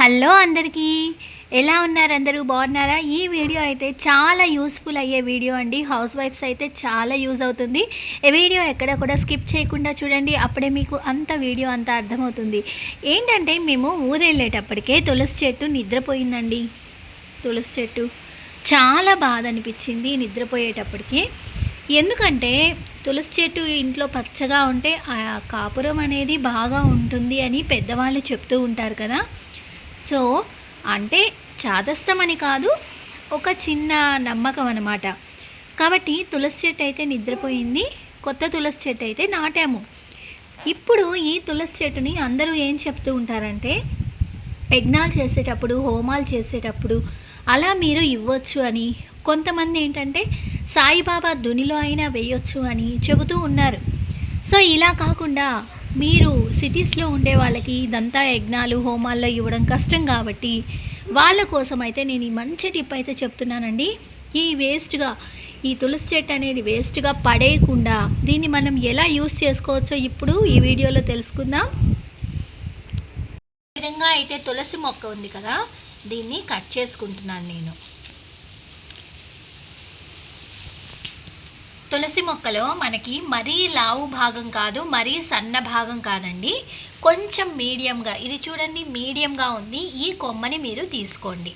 Hello అందరికీ. ఎలా ఉన్నారు అందరూ? బాగున్నారా? ఈ వీడియో అయితే చాలా యూస్ఫుల్ అయ్యే వీడియో అండి. హౌస్ వైఫ్స్ అయితే చాలా యూజ్ అవుతుంది. ఈ వీడియో ఎక్కడ కూడా స్కిప్ చేయకుండా చూడండి. అప్పుడే మీకు అంత వీడియో అంతా అర్థమవుతుంది. ఏంటంటే మేము ఊరెళ్ళేటప్పటికే తులసి చెట్టు నిద్రపోయిందండి. తులసి చెట్టు. చాలా బాధ అనిపించింది నిద్రపోయేటప్పటికి. ఎందుకంటే తులసి చెట్టు ఇంట్లో పచ్చగా ఉంటే ఆ కాపురం అనేది బాగా ఉంటుంది అని పెద్దవాళ్ళు చెప్తూ ఉంటారు కదా. సో అంటే చాదస్తమని కాదు ఒక చిన్న నమ్మకం అనమాట కాబట్టి తులసి చెట్టు అయితే నిద్రపోయింది కొత్త తులసి చెట్టు అయితే నాటాము. ఇప్పుడు ఈ తులసి చెట్టుని అందరూ ఏం చెప్తూ ఉంటారంటే యజ్ఞాలు చేసేటప్పుడు హోమాలు చేసేటప్పుడు అలా మీరు ఇవ్వచ్చు అని. కొంతమంది ఏంటంటే సాయిబాబా దునిలో అయినా వేయొచ్చు అని చెబుతూ ఉన్నారు. సో ఇలా కాకుండా మీరు సిటీస్లో ఉండే వాళ్ళకి ఇదంతా యజ్ఞాలు హోమాల్లో ఇవ్వడం కష్టం కాబట్టి వాళ్ళ కోసం అయితే నేను ఈ మంచి టిప్ అయితే చెప్తున్నానండి. ఈ వేస్ట్గా ఈ తులసి చెట్టు అనేది వేస్ట్గా పడేయకుండా దీన్ని మనం ఎలా యూస్ చేసుకోవచ్చో ఇప్పుడు ఈ వీడియోలో తెలుసుకుందాం. విధంగా అయితే తులసి మొక్క ఉంది కదా దీన్ని కట్ చేసుకుంటున్నాను నేను. తులసి మొక్కలో మనకి మరీ లావు భాగం కాదు మరీ సన్న భాగం కాదండి. కొంచెం మీడియంగా ఇది చూడండి మీడియంగా ఉంది. ఈ కొమ్మని మీరు తీసుకోండి.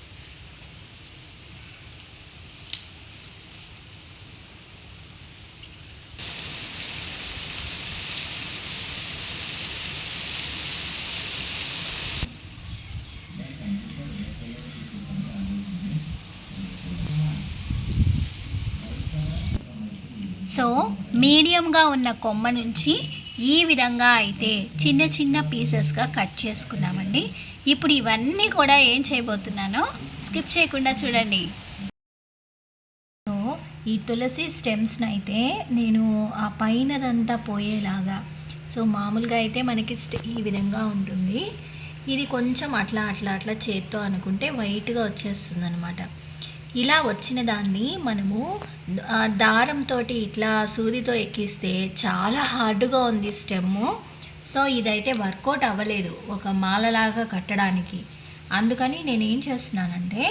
సో మీడియంగా ఉన్న కొమ్మ నుంచి ఈ విధంగా అయితే చిన్న చిన్న పీసెస్గా కట్ చేసుకున్నామండి. ఇప్పుడు ఇవన్నీ కూడా ఏం చేయబోతున్నానో స్కిప్ చేయకుండా చూడండి. సో ఈ తులసి స్టెమ్స్ని అయితే నేను ఆ పైనదంతా పోయేలాగా సో మామూలుగా అయితే మనకి ఈ విధంగా ఉంటుంది. ఇది కొంచెం అట్లా అట్లా అట్లా చేత్తో అనుకుంటే వైట్గా వచ్చేస్తుంది అనమాట ఇలా వచ్చిన దాన్ని మనము దారంతో ఇట్లా సూదితో ఎక్కిస్తే చాలా హార్డ్గా ఉంది స్టెమ్ సో ఇదైతే వర్కౌట్ అవ్వలేదు ఒక మాలలాగా కట్టడానికి. అందుకని నేను ఏం చేస్తున్నానంటే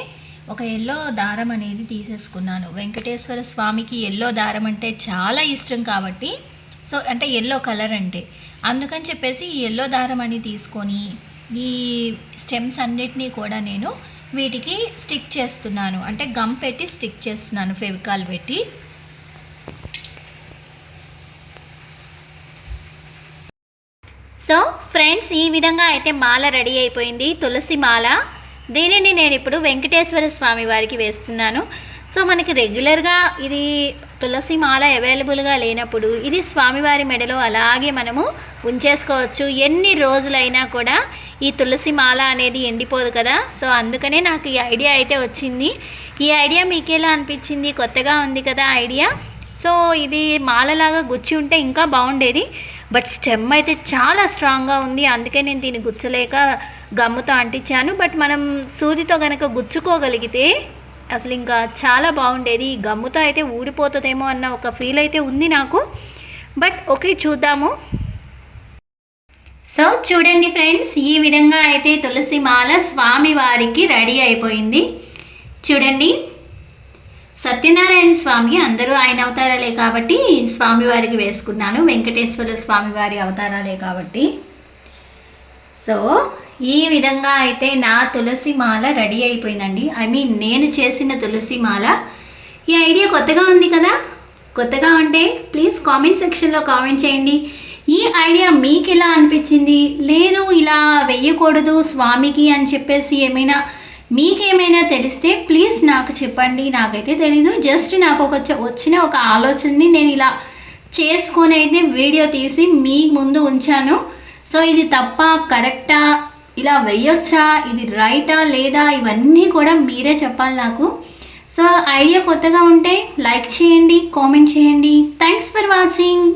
ఒక ఎల్లో దారం అనేది తీసేసుకున్నాను. వెంకటేశ్వర స్వామికి ఎల్లో దారం అంటే చాలా ఇష్టం కాబట్టి సో అంటే ఎల్లో కలర్ అంటే. అందుకని చెప్పేసి ఈ ఎల్లో దారం అని తీసుకొని ఈ స్టెమ్స్ అన్నిటినీ కూడా నేను వీటికి స్టిక్ చేస్తున్నాను. అంటే గమ్ పెట్టి స్టిక్ చేస్తున్నాను ఫెవికాల్ పెట్టి. సో ఫ్రెండ్స్ ఈ విధంగా అయితే మాల రెడీ అయిపోయింది. తులసి మాల. దీనిని నేను ఇప్పుడు వెంకటేశ్వర స్వామి వారికి వేస్తున్నాను. సో మనకి రెగ్యులర్గా ఇది తులసి మాల అవైలబుల్గా లేనప్పుడు ఇది స్వామివారి మెడలో అలాగే మనము ఉంచేసుకోవచ్చు. ఎన్ని రోజులైనా కూడా ఈ తులసి మాల అనేది ఎండిపోదు కదా. సో అందుకనే నాకు ఈ ఐడియా అయితే వచ్చింది. ఈ ఐడియా మీకు ఎలా అనిపించింది? కొత్తగా ఉంది కదా ఐడియా. సో ఇది మాలలాగా గుచ్చి ఉంటే ఇంకా బాగుండేది. బట్ స్టెమ్ అయితే చాలా స్ట్రాంగ్గా ఉంది. అందుకే నేను దీన్ని గుచ్చలేక గమ్ముతో అంటించాను. బట్ మనం సూదితో కనుక గుచ్చుకోగలిగితే అసలు ఇంకా చాలా బాగుండేది. ఈ గమ్ముతో అయితే ఊడిపోతుందేమో అన్న ఒక ఫీల్ అయితే ఉంది నాకు. బట్ ఓకే చూద్దాము. సో చూడండి ఫ్రెండ్స్ ఈ విధంగా అయితే తులసి మాల స్వామి వారికి రెడీ అయిపోయింది. చూడండి. సత్యనారాయణ స్వామి అందరూ ఆయన అవతారాలే కాబట్టి స్వామివారికి వేసుకున్నాను. వెంకటేశ్వర స్వామివారి అవతారాలే కాబట్టి. సో ఈ విధంగా అయితే నా తులసి మాల రెడీ అయిపోయిందండి. ఐ మీన్ నేను చేసిన తులసి మాల ఈ ఐడియా కొత్తగా ఉంది కదా? కొత్తగా ఉంటే ప్లీజ్ కామెంట్ సెక్షన్లో కామెంట్ చేయండి. ఈ ఐడియా మీకు ఎలా అనిపించింది? లేదు ఇలా వెయ్యకూడదు స్వామికి అని చెప్పేసి ఏమైనా మీకేమైనా తెలిస్తే ప్లీజ్ నాకు చెప్పండి. నాకైతే తెలీదు. జస్ట్ నాకు ఒక వచ్చిన ఒక ఆలోచనని నేను ఇలా చేసుకొని అయితే వీడియో తీసి మీ ముందు ఉంచాను. సో ఇది తప్ప కరెక్టా? ఇలా వెయ్యొచ్చా? ఇది రైటా? లేదా? ఇవన్నీ కూడా మీరే చెప్పాలి నాకు. సో ఐడియా కొత్తగా ఉంటే లైక్ చేయండి కామెంట్ చేయండి. Thanks for watching.